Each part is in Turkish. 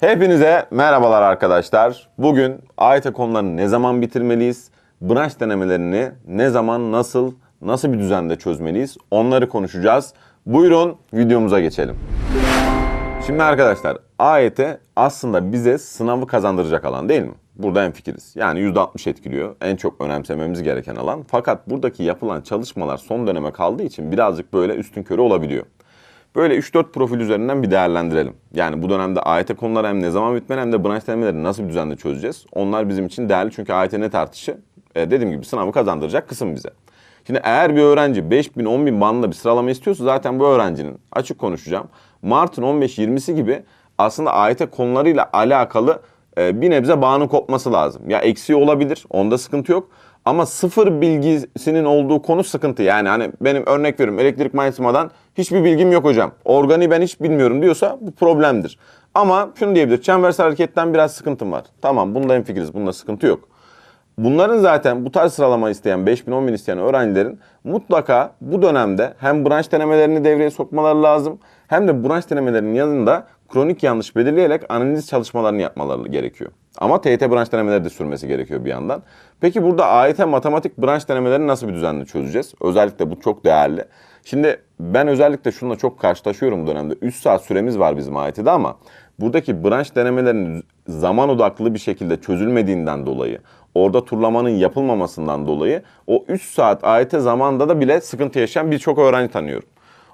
Hepinize merhabalar arkadaşlar. Bugün AYT konularını ne zaman bitirmeliyiz? Branş denemelerini ne zaman, nasıl, nasıl bir düzende çözmeliyiz? Onları konuşacağız. Buyurun videomuza geçelim. Şimdi arkadaşlar AYT aslında bize sınavı kazandıracak alan değil mi? Burada en fikiriz. Yani %60 etkiliyor. En çok önemsememiz gereken alan. Fakat buradaki yapılan çalışmalar son döneme kaldığı için birazcık böyle üstün körü olabiliyor. Böyle 3-4 profil üzerinden bir değerlendirelim. Yani bu dönemde AYT konuları hem ne zaman bitmeli hem de branş denemeleri nasıl bir düzenle çözeceğiz. Onlar bizim için değerli çünkü AYT net artışı e, dediğim gibi sınavı kazandıracak kısım bize. Şimdi eğer bir öğrenci 5000 10000 bandında bir sıralama istiyorsa zaten bu öğrencinin açık konuşacağım. Mart'ın 15-20'si gibi aslında AYT konularıyla alakalı e, bir nebze bağının kopması lazım. Ya eksiği olabilir onda sıkıntı yok. Ama sıfır bilgisinin olduğu konu sıkıntı. Yani hani benim örnek veriyorum elektrik manyetizmadan hiçbir bilgim yok hocam. Organi ben hiç bilmiyorum diyorsa bu problemdir. Ama şunu diyebilir. Çembersel hareketten biraz sıkıntım var. Tamam bunda en fikiriz. Bunda sıkıntı yok. Bunların zaten bu tarz sıralama isteyen 5000 10000 isteyen öğrencilerin mutlaka bu dönemde hem branş denemelerini devreye sokmaları lazım hem de branş denemelerinin yanında kronik yanlış belirleyerek analiz çalışmalarını yapmaları gerekiyor. Ama TYT branş denemeleri de sürmesi gerekiyor bir yandan. Peki burada AYT matematik branş denemelerini nasıl bir düzenle çözeceğiz? Özellikle bu çok değerli. Şimdi ben özellikle şununla çok karşılaşıyorum bu dönemde. 3 saat süremiz var bizim AYT'de ama buradaki branş denemelerinin zaman odaklı bir şekilde çözülmediğinden dolayı, orada turlamanın yapılmamasından dolayı o 3 saat AYT zamanda da bile sıkıntı yaşayan birçok öğrenci tanıyorum.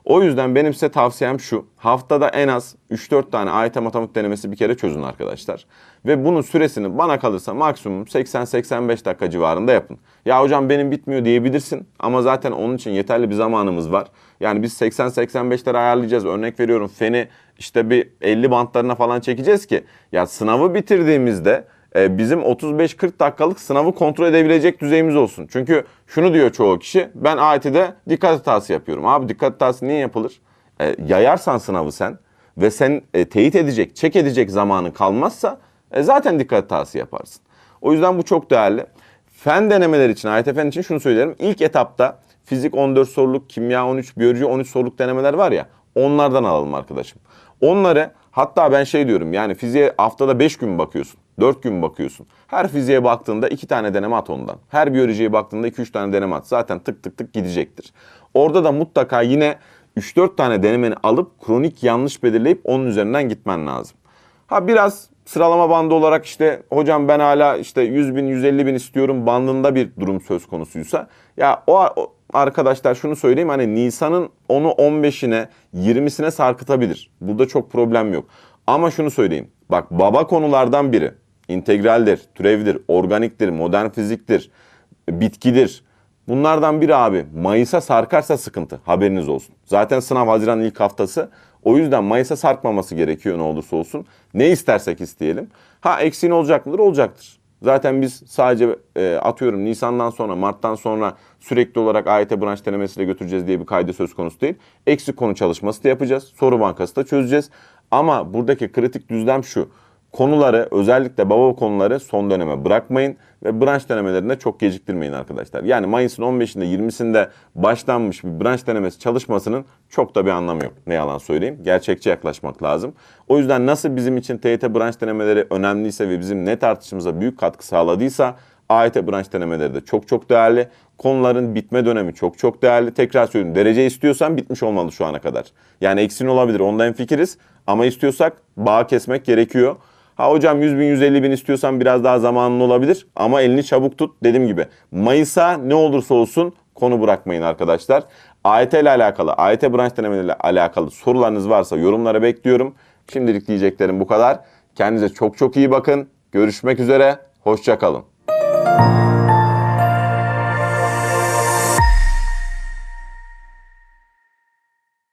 O yüzden benim size tavsiyem şu. Haftada en az 3-4 tane AYT matematik denemesi bir kere çözün arkadaşlar. Ve bunun süresini bana kalırsa maksimum 80-85 dakika civarında yapın. Ya hocam benim bitmiyor diyebilirsin ama zaten onun için yeterli bir zamanımız var. Yani biz 80-85'leri ayarlayacağız. Örnek veriyorum feni işte bir 50 bantlarına falan çekeceğiz ki ya sınavı bitirdiğimizde e, bizim 35-40 dakikalık sınavı kontrol edebilecek düzeyimiz olsun. Çünkü şunu diyor çoğu kişi ben AYT'de dikkat hatası yapıyorum. Abi dikkat hatası niye yapılır? E, yayarsan sınavı sen ve sen e, teyit edecek, çek edecek zamanı kalmazsa e, zaten dikkat hatası yaparsın. O yüzden bu çok değerli. Fen denemeleri için, AYT fen için şunu söylerim. İlk etapta fizik 14 soruluk, kimya 13, biyoloji 13 soruluk denemeler var ya onlardan alalım arkadaşım. Onları hatta ben şey diyorum yani fiziğe haftada 5 gün bakıyorsun. 4 gün bakıyorsun. Her fiziğe baktığında 2 tane deneme at ondan. Her biyolojiye baktığında 2-3 tane deneme at. Zaten tık tık tık gidecektir. Orada da mutlaka yine 3-4 tane denemeni alıp kronik yanlış belirleyip onun üzerinden gitmen lazım. Ha biraz sıralama bandı olarak işte hocam ben hala işte 100 bin 150 bin istiyorum bandında bir durum söz konusuysa ya o, o arkadaşlar şunu söyleyeyim hani Nisan'ın onu 15'ine 20'sine sarkıtabilir. Burada çok problem yok. Ama şunu söyleyeyim. Bak baba konulardan biri integraldir, türevdir, organiktir, modern fiziktir, bitkidir. Bunlardan biri abi Mayıs'a sarkarsa sıkıntı haberiniz olsun. Zaten sınav Haziran ilk haftası. O yüzden Mayıs'a sarkmaması gerekiyor ne olursa olsun. Ne istersek isteyelim. Ha eksiğin olacak mıdır? Olacaktır. Zaten biz sadece e, atıyorum Nisan'dan sonra, Mart'tan sonra sürekli olarak AYT branş denemesiyle götüreceğiz diye bir kaydı söz konusu değil. Eksik konu çalışması da yapacağız. Soru bankası da çözeceğiz. Ama buradaki kritik düzlem şu. Konuları özellikle baba konuları son döneme bırakmayın ve branş denemelerinde çok geciktirmeyin arkadaşlar. Yani Mayıs'ın 15'inde 20'sinde başlanmış bir branş denemesi çalışmasının çok da bir anlamı yok. Ne yalan söyleyeyim. Gerçekçi yaklaşmak lazım. O yüzden nasıl bizim için TYT branş denemeleri önemliyse ve bizim net artışımıza büyük katkı sağladıysa AYT branş denemeleri de çok çok değerli. Konuların bitme dönemi çok çok değerli. Tekrar söylüyorum derece istiyorsan bitmiş olmalı şu ana kadar. Yani eksin olabilir ondan fikiriz ama istiyorsak bağ kesmek gerekiyor. Ha hocam 100 bin 150 bin istiyorsan biraz daha zamanın olabilir ama elini çabuk tut dediğim gibi. Mayıs'a ne olursa olsun konu bırakmayın arkadaşlar. AYT ile alakalı, AYT branş denemeleriyle alakalı sorularınız varsa yorumlara bekliyorum. Şimdilik diyeceklerim bu kadar. Kendinize çok çok iyi bakın. Görüşmek üzere. Hoşçakalın.